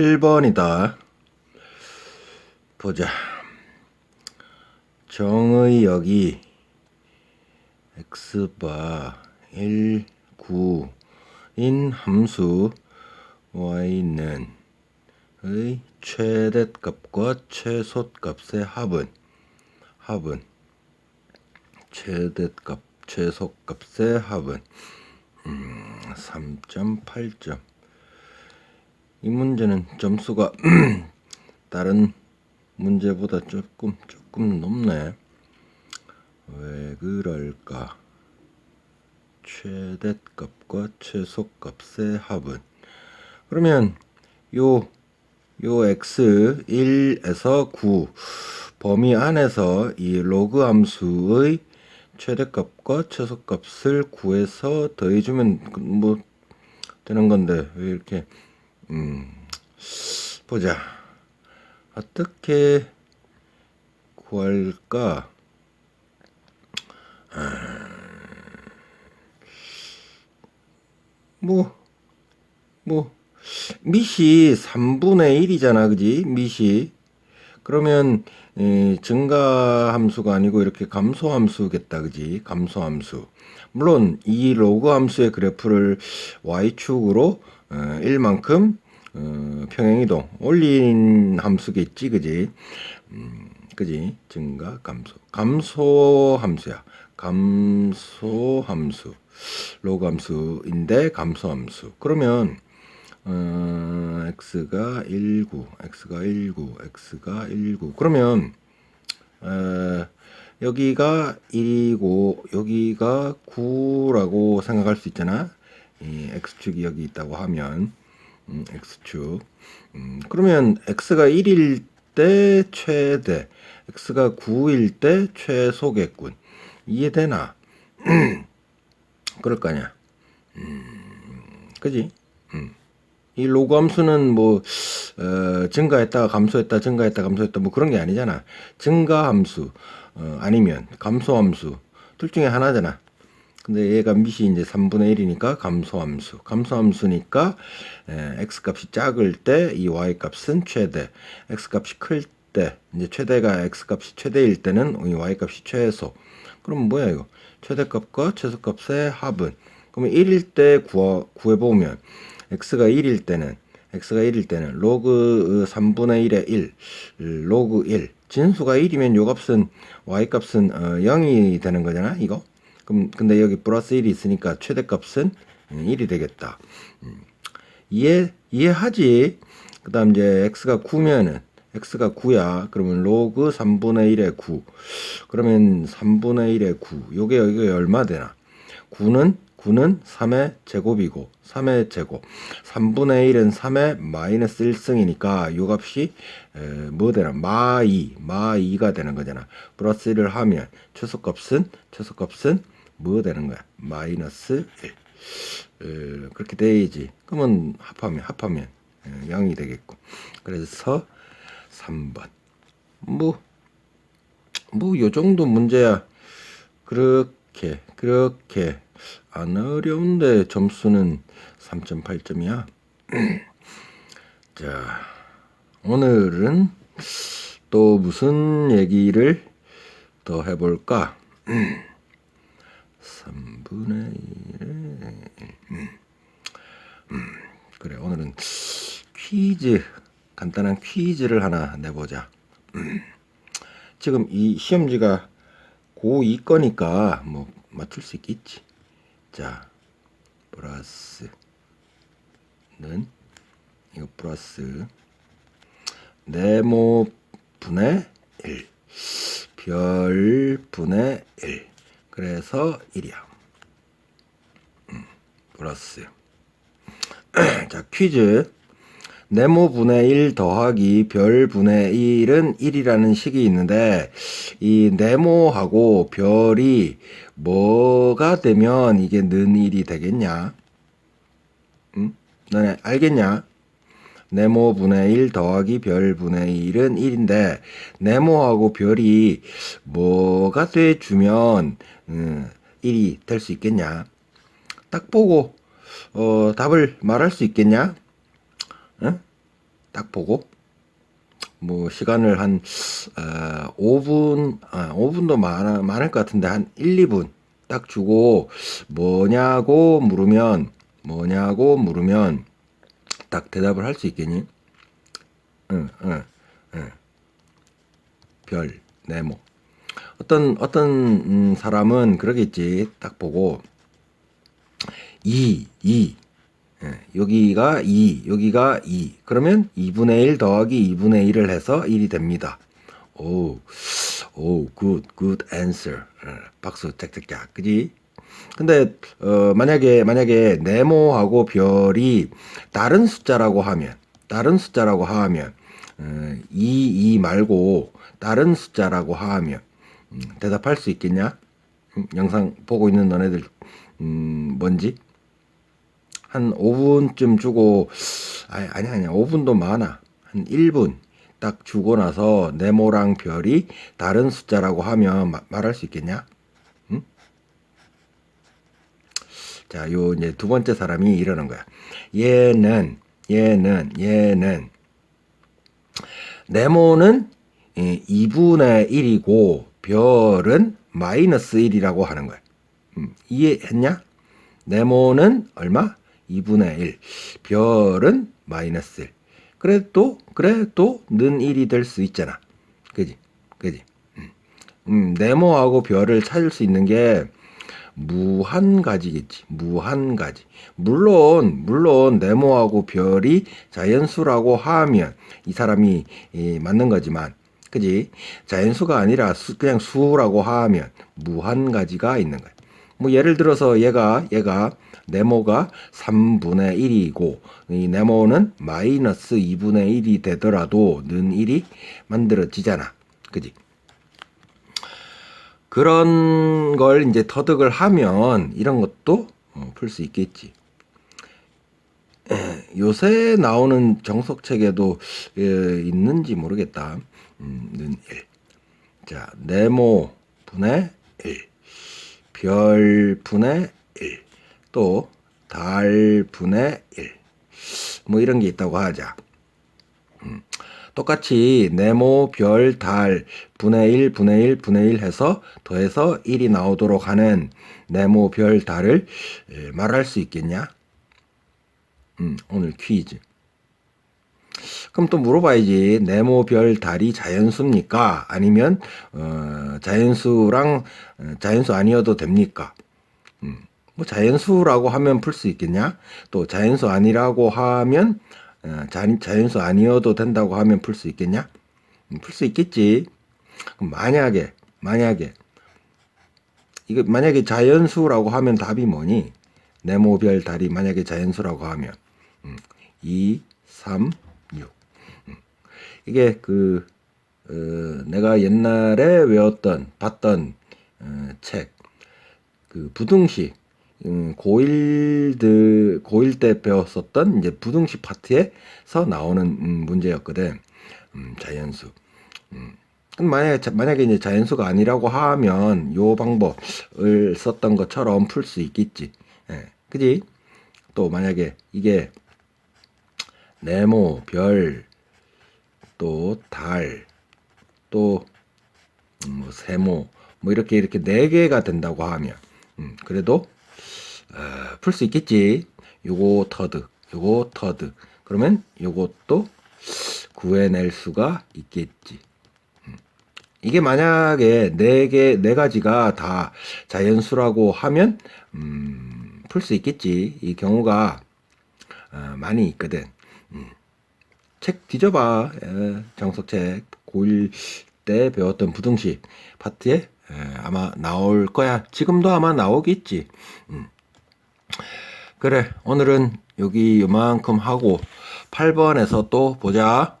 7번이다. 보자. 정의 여기 x바 1, 9인 함수 y는 의 최대값과 최소값의 합은 합은 최대값 최소값의 합은 음, 3.8점 이 문제는 점수가 다른 문제보다 조금 조금 높네. 왜 그럴까? 최대값과 최소값의 합은 그러면 요요 x 1에서 9 범위 안에서 이 로그 함수의 최대값과 최소값을 구해서 더해주면 그뭐 되는 건데 왜 이렇게 음 보자 어떻게 구할까? 뭐, 뭐, 밑이 3분의 1이잖아, 그지? 밑이. 그러면, 에, 증가 함수가 아니고 이렇게 감소 함수겠다, 그지? 감소 함수. 물론, 이 로그 함수의 그래프를 y축으로 어, 1만큼 어, 평행이동 올린 함수겠지, 그지? 음, 그지? 증가, 감소. 감소 함수야. 감소 함수. 로그 함수인데 감소 함수. 그러면 어, x가 19, x가 19, x가 19. 그러면 어, 여기가 1이고 여기가 9라고 생각할 수 있잖아. 이 x축이 여기 있다고 하면 음, x축. 음, 그러면 x가 1일 때 최대, x가 9일 때 최소겠군. 이해되나? 그럴 거 아니야. 음, 그지? 음. 이 로그 함수는 뭐 어, 증가했다 감소했다 증가했다 감소했다 뭐 그런 게 아니잖아. 증가 함수 어, 아니면 감소 함수 둘 중에 하나잖아. 근데 얘가 밑이 이제 3분의 1이니까 감소 함수. 감소 함수니까 에, x 값이 작을 때 이 y 값은 최대, x 값이 클 때 이제 최대가 x 값이 최대일 때는 이 y 값이 최소. 그럼 뭐야 이거? 최대 값과 최소 값의 합은 그러면 1일 때 구해, 구해보면 x가 1일 때는 x가 1일 때는 로그 3분의 1의 1 로그 1 진수가 1이면 요 값은 y 값은 어, 0이 되는 거잖아 이거 그럼 근데 여기 플러스 1이 있으니까 최대값은 1이 되겠다 음. 이해 이해하지 그다음 이제 x가 9면은 x가 9야. 그러면 로그 3분의 1의 9. 그러면 3분의 1의 9. 요게 여기 얼마 되나? 9는 9는 3의 제곱이고 3의 제곱. 3분의 1은 3의 마이너스 1승이니까 요 값이 에, 뭐 되나? 마 2. 마 2가 되는 거잖아. 플러스 1을 하면 최소값은 최소값은 뭐 되는 거야? 마이너스 1. 에, 그렇게 돼야지. 그러면 합하면 합하면 에, 0이 되겠고. 그래서 3번. 뭐, 뭐, 요 정도 문제야. 그렇게, 그렇게. 안 어려운데 점수는 3.8점이야. 자, 오늘은 또 무슨 얘기를 더 해볼까? 3분의 1에, 그래, 오늘은 퀴즈 간단한 퀴즈를 하나 내보자. 지금 이 시험지가 고2 거니까 뭐 맞출 수 있겠지. 자, 플러스는 이거 플러스 네모 분의 1, 별 분의 1. 그래서 1이야. 음, 플러스. 자, 퀴즈. 네모 분의 1 더하기 별 분의 1은 1이라는 식이 있는데 이 네모하고 별이 뭐가 되면 이게 는 1이 되겠냐? 응? 너네 알겠냐? 네모 분의 1 더하기 별 분의 1은 1인데 네모하고 별이 뭐가 돼 주면 음, 1이 될 수 있겠냐? 딱 보고 어, 답을 말할 수 있겠냐? 응? 보고 뭐 시간을 한 어, 5분 아 5분도 많아 많을 것 같은데 한 1, 2분 딱 주고 뭐냐고 물으면 뭐냐고 물으면 딱 대답을 할 수 있겠니? 응, 응, 응. 별, 네모. 어떤 어떤 음, 사람은 그러겠지. 딱 보고 2, 2. 예, 여기가 2, 여기가 2. 그러면 2분의 1 더하기 2분의 1을 해서 1이 됩니다. 오, 오, good, good answer. 예, 박수 짝짝짝. 그지? 근데 어, 만약에 만약에 네모하고 별이 다른 숫자라고 하면 다른 숫자라고 하면 어, 2, 2 말고 다른 숫자라고 하면 음, 대답할 수 있겠냐? 음, 영상 보고 있는 너네들 음, 뭔지 한 5분쯤 주고 아니 아니 아니 5분도 많아 한 1분 딱 주고 나서 네모랑 별이 다른 숫자라고 하면 마- 말할 수 있겠냐? 응? 자, 요 이제 두 번째 사람이 이러는 거야. 얘는 얘는 얘는 네모는 2분의 1이고 별은 마이너스 1이라고 하는 거야. 음, 이해했냐? 네모는 얼마? 2분의 1. 별은 마이너스 1. 그래도 그래도 는 1이 될 수 있잖아. 그지? 그지? 음. 음, 네모하고 별을 찾을 수 있는 게 무한 가지겠지. 무한 가지. 물론 물론 네모하고 별이 자연수라고 하면 이 사람이 이, 맞는 거지만 그지? 자연수가 아니라 수, 그냥 수라고 하면 무한 가지가 있는 거야. 뭐 예를 들어서 얘가 얘가 네모가 3분의 1이고 이 네모는 마이너스 2분의 1이 되더라도 는 1이 만들어지잖아. 그지? 그런 걸 이제 터득을 하면 이런 것도 어, 풀수 있겠지. 에, 요새 나오는 정석책에도 에, 있는지 모르겠다. 음, 는 1. 자, 네모 분의 1. 별 분의 1. 또 달 분의 1. 뭐 이런 게 있다고 하자. 음, 똑같이 네모, 별, 달 분의 1, 분의 1, 분의 1 해서 더해서 1이 나오도록 하는 네모, 별, 달을 에, 말할 수 있겠냐? 음, 오늘 퀴즈. 그럼 또 물어봐야지. 네모, 별, 달이 자연수입니까? 아니면 어, 자연수랑 어, 자연수 아니어도 됩니까? 음, 뭐 자연수라고 하면 풀 수 있겠냐? 또 자연수 아니라고 하면 어, 자, 자연수 아니어도 된다고 하면 풀 수 있겠냐? 음, 풀수 있겠지. 그럼 만약에 만약에 이거 만약에 자연수라고 하면 답이 뭐니? 네모별 달이 만약에 자연수라고 하면 음, 2, 3, 6 음. 이게 그 어, 내가 옛날에 외웠던 봤던 어, 책, 그 부등식 음, 고1들 고1 때 배웠었던 이제 부등식 파트에서 나오는 음, 문제였거든. 음, 자연수. 음. 그럼 만약에 자- 만약에 이제 자연수가 아니라고 하면 요 방법을 썼던 것처럼 풀 수 있겠지. 예. 그지? 또 만약에 이게 네모, 별, 또 달, 또 음, 뭐 세모, 뭐 이렇게 이렇게 네 개가 된다고 하면 음, 그래도 어, 풀 수 있겠지. 요거 터득, 요거 터득. 그러면 요것도 구해낼 수가 있겠지. 음. 이게 만약에 네 개, 네 가지가 다 자연수라고 하면, 음, 풀 수 있겠지. 이 경우가, 어, 많이 있거든. 음. 책 뒤져봐. 에, 정석책. 고1 때 배웠던 부등식 파트에 에, 아마 나올 거야. 지금도 아마 나오겠지. 음. 그래, 오늘은 여기 요만큼 하고 8번에서 또 보자.